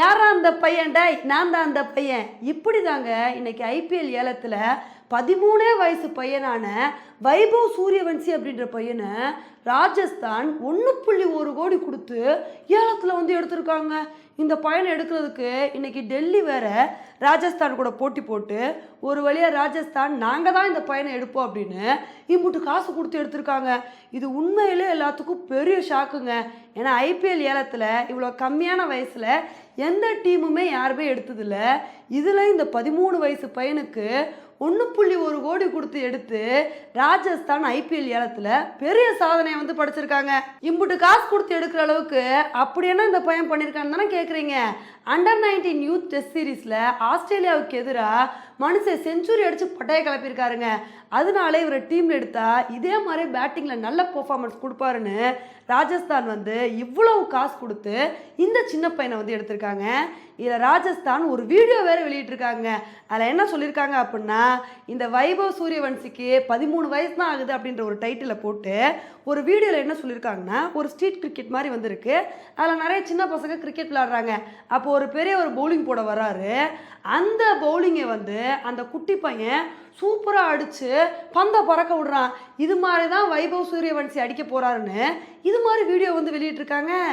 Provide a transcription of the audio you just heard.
யாரா அந்த பையன்டா நான் தான் அந்த பையன். இப்படி தாங்க இன்னைக்கு ஐபிஎல் ஏலத்தில் பதிமூணே வயசு பையனான வைபவ் சூரியவன்சி அப்படின்ற பையனை ராஜஸ்தான் ஒன்று புள்ளி ஒரு கோடி கொடுத்து ஏலத்தில் வந்து எடுத்திருக்காங்க. இந்த பையனை எடுக்கிறதுக்கு இன்னைக்கு டெல்லி வேற ராஜஸ்தான் கூட போட்டி போட்டு ஒரு வழியாக ராஜஸ்தான் நாங்கள் தான் இந்த பையனை எடுப்போம் அப்படின்னு இம்புட்டு காசு கொடுத்து எடுத்திருக்காங்க. இது உண்மையிலே எல்லாத்துக்கும் பெரிய ஷாக்குங்க. ஏன்னா ஐபிஎல் ஏலத்தில் இவ்வளோ கம்மியான வயசில் எந்த டீமுமே யாருமே எடுத்ததில்லை. இதில் இந்த பதிமூணு வயசு பையனுக்கு ஒன்று புள்ளி ஒரு கோடி கொடுத்து எடுத்து ராஜஸ்தான் ஐபிஎல் ஏலத்தில் பெரிய சாதனையை வந்து படைச்சிருக்காங்க. இம்புட்டு காசு கொடுத்து எடுக்கிற அளவுக்கு அப்படி என்ன இந்த பையன் பண்ணியிருக்கான்னு தானே கேட்குறீங்க அண்டர் நைன்டீன் யூத் டெஸ்ட் சீரீஸில் ஆஸ்திரேலியாவுக்கு எதிராக மனுஷன் செஞ்சுரி அடித்து பட்டையை கிளப்பியிருக்காருங்க. அதனால இவரை டீமில் எடுத்தா இதே மாதிரி பேட்டிங்கில் நல்ல பர்ஃபார்மன்ஸ் கொடுப்பாருன்னு ராஜஸ்தான் வந்து இவ்வளவு காசு கொடுத்து இந்த சின்ன பையனை வந்து எடுத்திருக்காங்க. இதில் ராஜஸ்தான் ஒரு வீடியோ வேறு வெளியிட்டிருக்காங்க. அதில் என்ன சொல்லியிருக்காங்க அப்படின்னா இந்த வைபவ் சூரியவன்சிக்கு பதிமூணு வயசு தான் ஆகுது அப்படின்ற ஒரு டைட்டிலை போட்டு ஒரு வீடியோவில் என்ன சொல்லியிருக்காங்கன்னா ஒரு ஸ்ட்ரீட் கிரிக்கெட் மாதிரி வந்திருக்கு. அதில் நிறைய சின்ன பசங்க கிரிக்கெட் விளாடுறாங்க அப்போ ஒரு பெரிய ஒரு பவுலிங் போட வராரு அந்த பவுலிங்கை வந்து அந்த குட்டி பையன் சூப்பராக அடித்து பந்தை பறக்க விடுறான். இது மாதிரி தான் வைபவ் சூரியவன்சி அடிக்க போகிறாருன்னு இது மாதிரி வீடியோ வந்து வெளியிட்டிருக்காங்க.